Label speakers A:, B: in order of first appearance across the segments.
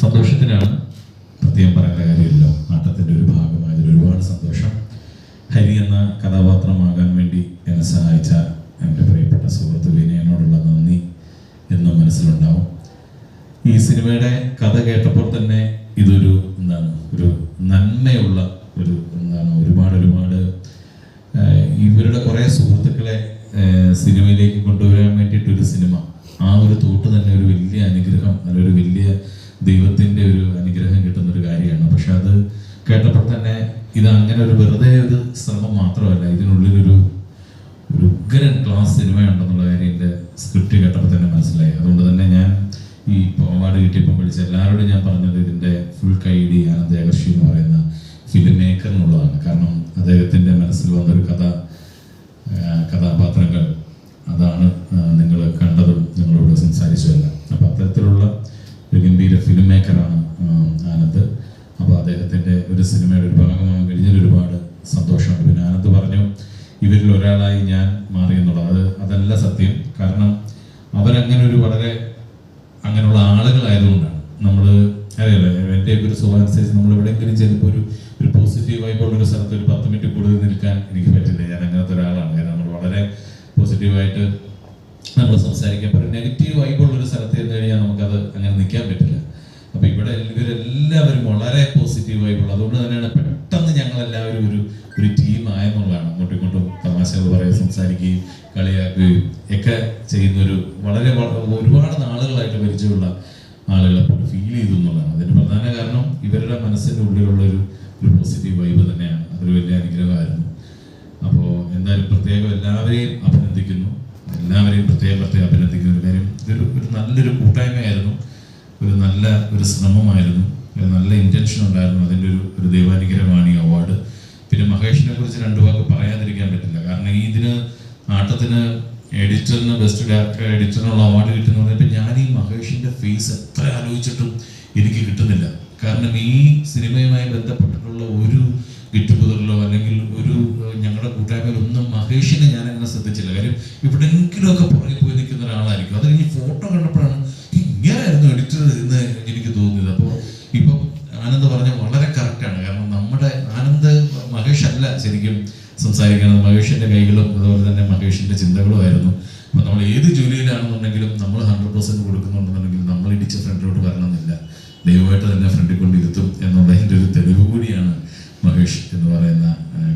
A: സന്തോഷത്തിനാണ്. പ്രത്യേകം പറയേണ്ട കാര്യമില്ല. ആട്ടത്തിന്റെ ഒരു ഭാഗമായതിൽ ഒരുപാട് സന്തോഷം. ഹരി എന്ന കഥാപാത്രമാകാൻ വേണ്ടി എന്നെ സഹായിച്ച എന്റെ പ്രിയപ്പെട്ട സുഹൃത്തു വിനയനോടുള്ള നന്ദി എന്നും മനസ്സിലുണ്ടാവും. ഈ സിനിമയുടെ കഥ കേട്ടപ്പോൾ തന്നെ ഇതൊരു എന്താണ് ഒരു നന്മയുള്ള ഒരു എന്താണ് ഒരുപാട് ഒരുപാട് ഇവരുടെ കുറേ സുഹൃത്തുക്കളെ സിനിമയിലേക്ക് കൊണ്ടുവരാൻ വേണ്ടിയിട്ടൊരു സിനിമ. ആ ഒരു തോട്ട് തന്നെ ഒരു വലിയ അനുഗ്രഹം ദൈവത്തിന്റെ ഒരു അനുഗ്രഹം കിട്ടുന്ന ഒരു കാര്യമാണ്. പക്ഷെ അത് കേട്ടപ്പോൾ തന്നെ ഇത് അങ്ങനെ ഒരു വെറുതെ ഒരു ശ്രമം മാത്രമല്ല ഇതിനുള്ളിലൊരു ഒരു ഉഗ്രൻ ക്ലാസ് സിനിമയുണ്ടെന്നുള്ള കാര്യം എന്റെ സ്ക്രിപ്റ്റ് കേട്ടപ്പോൾ തന്നെ മനസ്സിലായി. അതുകൊണ്ട് തന്നെ ഞാൻ ഈ അവാർഡ് കിട്ടിയപ്പോൾ വിളിച്ച എല്ലാവരോടും ഞാൻ പറഞ്ഞത് ഇതിന്റെ ഫുൾ കൈഡി ആനന്ദ് ഏകർഷി എന്ന് പറയുന്ന ഫിലിം മേക്കർ എന്നുള്ളതാണ്. കാരണം അദ്ദേഹത്തിന്റെ മനസ്സിൽ വന്നൊരു കഥ കഥാപാത്രങ്ങൾ അതാണ് നിങ്ങൾ കണ്ടതും നിങ്ങളോട് സംസാരിച്ചതല്ല. അദ്ദേഹത്തിന്റെ സിനിമയുടെ ഒരു ഭാഗമാകാൻ കഴിഞ്ഞതിൽ ഒരുപാട് സന്തോഷമുണ്ട്. പിന്നെ ആനന്ദ് പറഞ്ഞു ഇവരിൽ ഒരാളായി ഞാൻ മാറി എന്നുള്ളത്. അത് അതല്ല സത്യം. കാരണം അവരങ്ങനെ ഒരു വളരെ അങ്ങനെയുള്ള ആളുകളായതുകൊണ്ടാണ്. നമ്മൾ അറിയാലോ എന്റെ ഒരു സ്വഭാവം അനുസരിച്ച് നമ്മൾ എവിടെയെങ്കിലും ചിലപ്പോൾ ഒരു ഒരു പോസിറ്റീവ് ഒരു സ്ഥലത്ത് ഒരു പത്ത് മിനിറ്റ് കൂടുതൽ നിൽക്കാൻ എനിക്ക് പറ്റില്ല. ഞാൻ അങ്ങനത്തെ ഒരാളാണ്. കാരണം നമ്മൾ വളരെ പോസിറ്റീവായിട്ട് നമ്മൾ സംസാരിക്കാൻ ഒരു നെഗറ്റീവ് വൈബുള്ള ഒരു സ്ഥലത്ത് ചെന്ന് കഴിഞ്ഞാൽ നമുക്കത് അങ്ങനെ നിൽക്കാൻ പറ്റില്ല. അപ്പൊ ഇവിടെ ഇവരെല്ലാവരും വളരെ പോസിറ്റീവ് ആയിട്ടുള്ളത് അതുകൊണ്ട് തന്നെയാണ് പെട്ടെന്ന് ഞങ്ങൾ എല്ലാവരും ഒരു ഒരു ടീം ആയെന്നുള്ളതാണ്. അങ്ങോട്ടും ഇങ്ങോട്ടും തമാശകൾ പറയുക സംസാരിക്കുകയും കളിയാക്കുകയും ഒക്കെ ചെയ്യുന്ന ഒരു വളരെ ഒരുപാട് നാളുകളായിട്ട് പരിചയമുള്ള ആളുകളെ അപ്പോൾ ഫീൽ ചെയ്തു എന്നുള്ളതാണ്. അതിന് പ്രധാന കാരണം ഇവരുടെ മനസ്സിന്റെ ഉള്ളിലുള്ള ഒരു ഒരു പോസിറ്റീവ് വൈബ് തന്നെയാണ്. അതൊരു വലിയ അനുഗ്രഹമായിരുന്നു. അപ്പോൾ എന്തായാലും പ്രത്യേകം എല്ലാവരെയും അഭിനന്ദിക്കുന്നു. എല്ലാവരെയും പ്രത്യേകം പ്രത്യേകം അഭിനന്ദിക്കുന്ന ഒരു കാര്യം. ഇതൊരു ഒരു നല്ലൊരു കൂട്ടായ്മയായിരുന്നു. ഒരു നല്ല ഒരു ശ്രമമായിരുന്നു. ഒരു നല്ല ഇന്റൻഷൻ ഉണ്ടായിരുന്നു. അതിന്റെ ഒരു ഒരു ദൈവാനുഗ്രഹമാണ് ഈ അവാർഡ് പിന്നെ മഹേഷിനെ കുറിച്ച് രണ്ടു വാക്ക് പറയാതിരിക്കാൻ പറ്റില്ല. കാരണം ഈ ഇതിന് ആട്ടത്തിന് എഡിറ്ററിന് ബെസ്റ്റ് ഡയറക്ടർ എഡിറ്ററിനുള്ള അവാർഡ് കിട്ടുന്ന പറഞ്ഞപ്പോൾ ഞാൻ ഈ മഹേഷിന്റെ ഫേസ് എത്ര ആലോചിച്ചിട്ടും എനിക്ക് കിട്ടുന്നില്ല. കാരണം ഈ സിനിമയുമായി ബന്ധപ്പെട്ടിട്ടുള്ള ഒരു ഗിറ്റുപുതറിലോ അല്ലെങ്കിൽ ഒരു ഞങ്ങളുടെ കൂട്ടായ്മയിലൊന്നും മഹേഷിനെ ഞാൻ അങ്ങനെ ശ്രദ്ധിച്ചില്ല. കാര്യം എവിടെയെങ്കിലുമൊക്കെ പുറകെ പോയി നിൽക്കുന്ന ഒരാളായിരിക്കും. അത് കഴിഞ്ഞ് ഫോട്ടോ കണ്ടപ്പോഴാണ് ഇങ്ങനെയായിരുന്നു എഡിറ്റർ എന്ന് എനിക്ക് തോന്നിയത് അപ്പോൾ ഇപ്പം ആനന്ദ് പറഞ്ഞ വളരെ കറക്റ്റാണ് കാരണം നമ്മുടെ ആനന്ദ് അല്ല ശരിക്കും സംസാരിക്കുന്നത് മഹേഷിന്റെ കൈകളും അതുപോലെ തന്നെ മഹേഷിന്റെ ചിന്തകളും ആയിരുന്നു. അപ്പൊ നമ്മൾ ഏത് ജോലിയിലാണെന്നുണ്ടെങ്കിലും നമ്മൾ ഹൺഡ്രഡ് പെർസെന്റ് കൊടുക്കുന്നുണ്ടെന്നുണ്ടെങ്കിൽ നമ്മൾ ഇടിച്ച ഫ്രണ്ടിലോട്ട് വരണമെന്നില്ല. ദൈവമായിട്ട് തന്നെ ഫ്രണ്ടിൽ കൊണ്ടിരുത്തും എന്നുള്ളതിന്റെ ഒരു തെളിവ് കൂടിയാണ് മഹേഷ് എന്ന് പറയുന്ന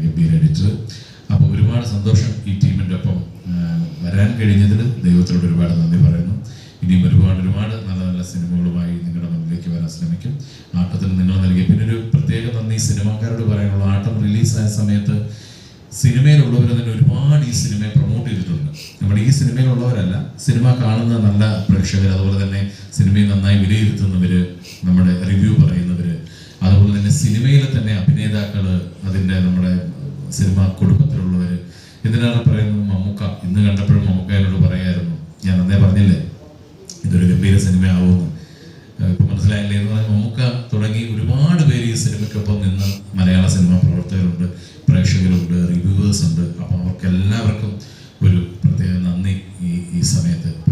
A: ഗംഭീര എഡിറ്റർ അപ്പോൾ ഒരുപാട് സന്തോഷം ഈ ടീമിന്റെ ഒപ്പം വരാൻ കഴിഞ്ഞതിൽ ദൈവത്തോട് ഒരുപാട് നന്ദി പറയുന്നു. ഇനിയും ഒരുപാട് ഒരുപാട് നല്ല നല്ല സിനിമകളുമായി നിങ്ങളുടെ മുന്നിലേക്ക് വരാൻ ശ്രമിക്കും. ആട്ടത്തിന് നിങ്ങൾ നൽകിയ പിന്നെ ഒരു പ്രത്യേക നന്ദി. സിനിമാക്കാരോട് പറയാനുള്ള ആട്ടം റിലീസായ സമയത്ത് സിനിമയിലുള്ളവർ തന്നെ ഒരുപാട് ഈ സിനിമയെ പ്രൊമോട്ട് ചെയ്തിട്ടുണ്ട്. നമ്മുടെ ഈ സിനിമയിലുള്ളവരല്ല സിനിമ കാണുന്ന നല്ല പ്രേക്ഷകർ അതുപോലെ തന്നെ സിനിമയെ നന്നായി വിലയിരുത്തുന്നവര് നമ്മുടെ റിവ്യൂ പറയുന്നവര് അതുപോലെ തന്നെ സിനിമയിലെ തന്നെ അഭിനേതാക്കൾ അതിന്റെ നമ്മുടെ സിനിമ കുടുംബത്തിലുള്ളവര് എന്തിനാണ് പറയുന്നത്? മമ്മൂക്ക ഇന്ന് കണ്ടപ്പോഴും ഉണ്ട് അപ്പോൾ അവർക്ക് എല്ലാവർക്കും ഒരു പ്രത്യേക നന്ദി ഈ ഈ സമയത്ത്.